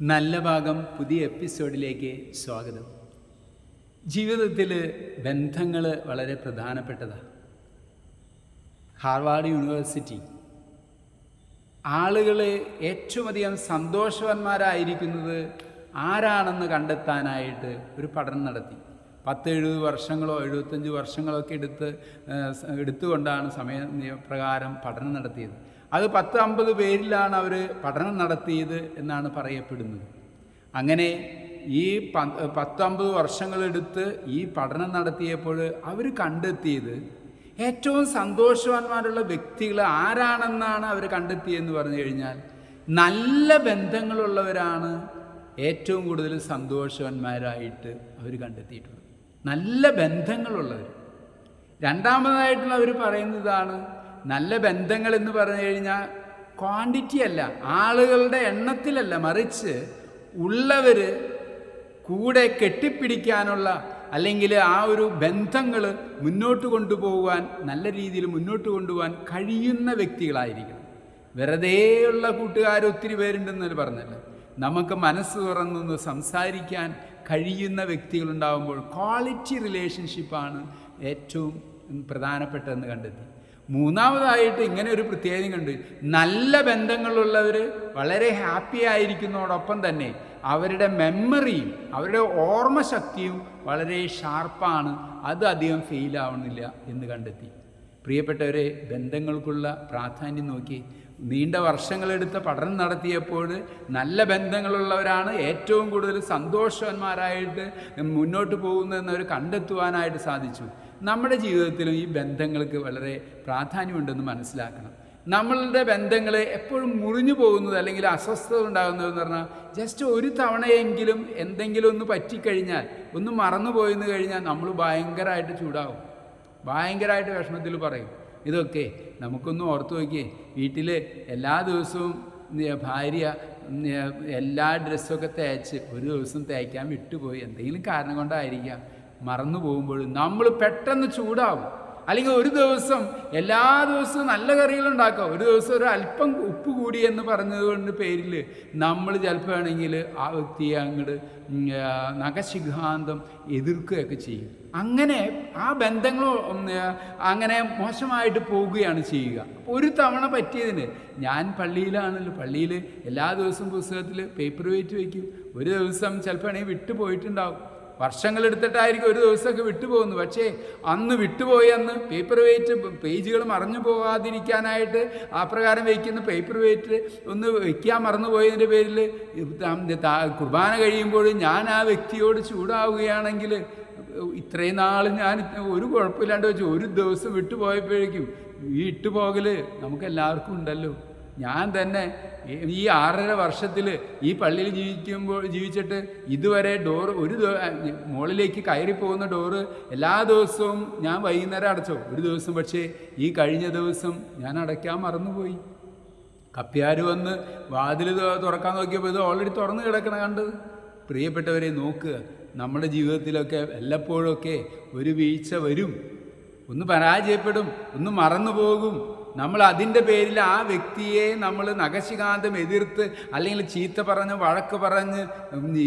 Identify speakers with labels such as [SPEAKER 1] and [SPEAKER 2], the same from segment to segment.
[SPEAKER 1] നല്ല ഭാഗം പുതിയ എപ്പിസോഡിലേക്ക് സ്വാഗതം. ജീവിതത്തിൽ ബന്ധങ്ങൾ വളരെ പ്രധാനപ്പെട്ടതാണ് ഹാർവാർഡ് യൂണിവേഴ്സിറ്റി. ആളുകൾ ഏറ്റവും അധികം സന്തോഷവന്മാരായിരിക്കുന്നത് ആരാണെന്ന് കണ്ടെത്താനായിട്ട് ഒരു പഠനം നടത്തി. പത്ത് എഴുപത് വർഷങ്ങളോ എഴുപത്തഞ്ച് വർഷങ്ങളോ ഒക്കെ എടുത്ത് എടുത്തുകൊണ്ടാണ് സമയ പ്രകാരം പഠനം നടത്തിയത്. അത് പത്ത് അമ്പത് പേരിലാണ് അവർ പഠനം നടത്തിയത് എന്നാണ് പറയപ്പെടുന്നത്. അങ്ങനെ ഈ പത്തമ്പത് വർഷങ്ങളെടുത്ത് ഈ പഠനം നടത്തിയപ്പോൾ അവർ കണ്ടെത്തിയത് ഏറ്റവും സന്തോഷവാന്മാരുള്ള വ്യക്തികൾ ആരാണെന്നാണ് അവർ കണ്ടെത്തിയതെന്ന് പറഞ്ഞു കഴിഞ്ഞാൽ നല്ല ബന്ധങ്ങളുള്ളവരാണ് ഏറ്റവും കൂടുതൽ സന്തോഷവാന്മാരായിട്ട് അവർ കണ്ടെത്തിയിട്ടുള്ളത്. നല്ല ബന്ധങ്ങളുള്ളവർ രണ്ടാമതായിട്ടുള്ള അവർ പറയുന്നതാണ് നല്ല ബന്ധങ്ങൾ എന്ന് പറഞ്ഞു കഴിഞ്ഞാൽ ക്വാണ്ടിറ്റി അല്ല ആളുകളുടെ എണ്ണത്തിലല്ല മറിച്ച് ഉള്ളവർ കൂടെ കെട്ടിപ്പിടിക്കാനുള്ള അല്ലെങ്കിൽ ആ ഒരു ബന്ധങ്ങൾ മുന്നോട്ട് കൊണ്ടുപോകാൻ നല്ല രീതിയിൽ മുന്നോട്ട് കൊണ്ടുപോകാൻ കഴിയുന്ന വ്യക്തികളായിരിക്കണം. വെറുതെയുള്ള കൂട്ടുകാർ ഒത്തിരി പേരുണ്ടെന്ന് പറഞ്ഞല്ലോ നമുക്ക് മനസ്സ് തുറന്നൊന്ന് സംസാരിക്കാൻ കഴിയുന്ന വ്യക്തികളുണ്ടാകുമ്പോൾ ക്വാളിറ്റി റിലേഷൻഷിപ്പാണ് ഏറ്റവും പ്രധാനപ്പെട്ടതെന്ന് കണ്ടെത്തി. മൂന്നാമതായിട്ട് ഇങ്ങനെ ഒരു പ്രത്യേകത കണ്ട് നല്ല ബന്ധങ്ങളുള്ളവർ വളരെ ഹാപ്പി ആയിരിക്കുന്നതോടൊപ്പം തന്നെ അവരുടെ മെമ്മറിയും അവരുടെ ഓർമ്മശക്തിയും വളരെ ഷാർപ്പാണ്. അത് അധികം ഫെയിലാവണില്ല എന്ന് കണ്ടെത്തി. പ്രിയപ്പെട്ടവരെ ബന്ധങ്ങൾക്കുള്ള പ്രാധാന്യം നോക്കി. നീണ്ട വർഷങ്ങളെടുത്ത പഠനം നടത്തിയപ്പോൾ നല്ല ബന്ധങ്ങളുള്ളവരാണ്. ഏറ്റവും കൂടുതൽ സന്തോഷവാന്മാരായിട്ട് മുന്നോട്ട് പോകുന്നതെന്ന് അവർ കണ്ടെത്തുവാനായിട്ട് സാധിച്ചു. നമ്മുടെ ജീവിതത്തിലും ഈ ബന്ധങ്ങൾക്ക് വളരെ പ്രാധാന്യമുണ്ടെന്ന് മനസ്സിലാക്കണം. നമ്മളുടെ ബന്ധങ്ങൾ എപ്പോഴും മുറിഞ്ഞു പോകുന്നത് അല്ലെങ്കിൽ അസ്വസ്ഥത ഉണ്ടാകുന്നതെന്ന് പറഞ്ഞാൽ ജസ്റ്റ് ഒരു തവണയെങ്കിലും എന്തെങ്കിലും ഒന്ന് പറ്റിക്കഴിഞ്ഞാൽ ഒന്ന് മറന്നു പോയെന്ന് കഴിഞ്ഞാൽ നമ്മൾ ഭയങ്കരമായിട്ട് ചൂടാവും. ഭയങ്കരമായിട്ട് വിഷമത്തിൽ പറയും. ഇതൊക്കെ നമുക്കൊന്ന് ഓർത്തു നോക്കിയേ. വീട്ടിൽ എല്ലാ ദിവസവും ഭാര്യ എല്ലാ ഡ്രസ്സൊക്കെ തേച്ച് ഒരു ദിവസം തേക്കാൻ വിട്ടുപോയി. എന്തെങ്കിലും കാരണം കൊണ്ടായിരിക്കാം. മറന്നു പോകുമ്പോൾ നമ്മൾ പെട്ടെന്ന് ചൂടാവും. അല്ലെങ്കിൽ ഒരു ദിവസം എല്ലാ ദിവസവും നല്ല കറികളുണ്ടാക്കാം ഒരു ദിവസം ഒരു അല്പം ഉപ്പ് കൂടി എന്ന് പറഞ്ഞതുകൊണ്ട് പേരിൽ നമ്മൾ ചിലപ്പോൾ ആണെങ്കിൽ ആ വ്യക്തിയെ അങ്ങോട്ട് നഖശിഖാന്തം എതിർക്കുകയൊക്കെ ചെയ്യും. അങ്ങനെ ആ ബന്ധങ്ങൾ അങ്ങനെ മോശമായിട്ട് പോവുകയാണ് ചെയ്യുക. ഒരു തവണ പറ്റിയതിന് ഞാൻ പള്ളിയിലാണല്ലോ പള്ളിയിൽ എല്ലാ ദിവസവും പുസ്തകത്തിൽ പേപ്പർ വെയിറ്റ് വയ്ക്കും. ഒരു ദിവസം ചിലപ്പോൾ ആണെങ്കിൽ വിട്ടു പോയിട്ടുണ്ടാവും വർഷങ്ങളെടുത്തിട്ടായിരിക്കും ഒരു ദിവസമൊക്കെ വിട്ടുപോകുന്നു പക്ഷേ അന്ന് വിട്ടുപോയി അന്ന് പേപ്പർ വെയിറ്റ് പേജുകൾ മറഞ്ഞു പോകാതിരിക്കാനായിട്ട് ആ പ്രകാരം വയ്ക്കുന്ന പേപ്പർ വെയിറ്റ് ഒന്ന് വയ്ക്കാൻ മറന്നുപോയതിന്റെ പേരിൽ കുർബാന കഴിയുമ്പോൾ ഞാൻ ആ വ്യക്തിയോട് ചൂടാവുകയാണെങ്കിൽ ഇത്രയും നാൾ ഞാൻ ഒരു കുഴപ്പമില്ലാണ്ട് വെച്ചു ഒരു ദിവസം വിട്ടുപോയപ്പോഴേക്കും ഈ ഇട്ടുപോകൽ നമുക്കെല്ലാവർക്കും ഉണ്ടല്ലോ. ഞാൻ തന്നെ ഈ- ആറര വർഷത്തിൽ ഈ പള്ളിയിൽ ജീവിക്കുമ്പോൾ ജീവിച്ചിട്ട് ഇതുവരെ ഡോറ് ഒരു മുകളിലേക്ക് കയറി പോകുന്ന ഡോറ് എല്ലാ ദിവസവും ഞാൻ വൈകുന്നേരം അടച്ചോ. ഒരു ദിവസം പക്ഷേ ഈ കഴിഞ്ഞ ദിവസം ഞാൻ അടയ്ക്കാൻ മറന്നുപോയി. കപ്പ്യാർ വന്ന് വാതിൽ തുറക്കാൻ നോക്കിയപ്പോൾ ഇത് ഓൾറെഡി തുറന്നു കിടക്കണ കണ്ടത്. പ്രിയപ്പെട്ടവരെ നോക്കുക നമ്മുടെ ജീവിതത്തിലൊക്കെ വല്ലപ്പോഴൊക്കെ ഒരു വീഴ്ച വരും. ഒന്ന് പരാജയപ്പെടും ഒന്ന് മറന്നു പോകും നമ്മൾ അതിന്റെ പേരിൽ ആ വ്യക്തിയെ നമ്മൾ നഖശികാന്തം എതിർത്ത് അല്ലെങ്കിൽ ചീത്ത പറഞ്ഞ് വഴക്ക് പറഞ്ഞ്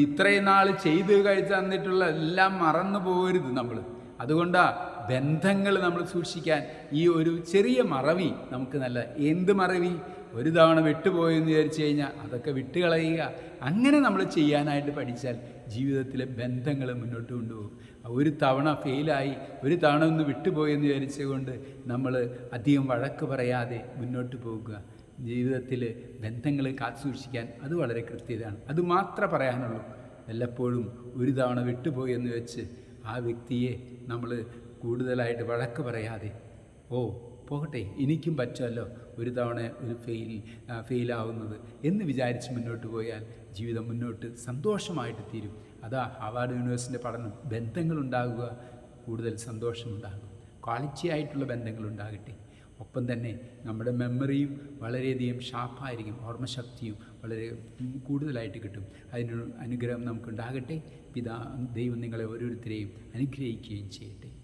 [SPEAKER 1] ഇത്രയും നാൾ ചെയ്ത് കഴിച്ച് തന്നിട്ടുള്ള എല്ലാം മറന്നു പോകരുത് നമ്മൾ. അതുകൊണ്ടാണ് ബന്ധങ്ങൾ നമ്മൾ സൂക്ഷിക്കാൻ ഈ ഒരു ചെറിയ മറവി നമുക്ക് നല്ല എന്ത് മറവി? ഒരു തവണ വിട്ടുപോയെന്ന് വിചാരിച്ചു കഴിഞ്ഞാൽ അതൊക്കെ വിട്ടുകളയുക. അങ്ങനെ നമ്മൾ ചെയ്യാനായിട്ട് പഠിച്ചാൽ ജീവിതത്തിലെ ബന്ധങ്ങൾ മുന്നോട്ട് കൊണ്ടുപോകും. ഒരു തവണ ഫെയിലായി ഒരു തവണ ഒന്ന് വിട്ടുപോയെന്ന് വിചാരിച്ചുകൊണ്ട് നമ്മൾ അധികം വഴക്ക് പറയാതെ മുന്നോട്ട് പോകുക. ജീവിതത്തിൽ ബന്ധങ്ങൾ കാത്തുസൂക്ഷിക്കാൻ അത് വളരെ കൃത്യതയാണ് അത് മാത്രമേ പറയാനുള്ളൂ. വല്ലപ്പോഴും ഒരു തവണ വിട്ടുപോയി എന്ന് വെച്ച് ആ വ്യക്തിയെ നമ്മൾ കൂടുതലായിട്ട് വഴക്ക് പറയാതെ ഓ പോകട്ടെ എനിക്കും പറ്റുമല്ലോ ഒരു തവണ ഒരു ഫെയിൽ ഫെയിലാവുന്നത് എന്ന് വിചാരിച്ച് മുന്നോട്ട് പോയാൽ ജീവിതം മുന്നോട്ട് സന്തോഷമായിട്ട് തീരും. അതാ ഹാവാർഡ് യൂണിവേഴ്സിന്റെ പഠനം. ബന്ധങ്ങളുണ്ടാകുക കൂടുതൽ സന്തോഷമുണ്ടാകും. ക്വാളിറ്റി ആയിട്ടുള്ള ബന്ധങ്ങളുണ്ടാകട്ടെ ഒപ്പം തന്നെ നമ്മുടെ മെമ്മറിയും വളരെയധികം ഷാർപ്പായിരിക്കും. ഓർമ്മശക്തിയും വളരെ കൂടുതലായിട്ട് കിട്ടും. അതിന് അനുഗ്രഹം നമുക്കുണ്ടാകട്ടെ. പിതാ ദൈവം നിങ്ങളെ ഓരോരുത്തരെയും അനുഗ്രഹിക്കുകയും ചെയ്യട്ടെ.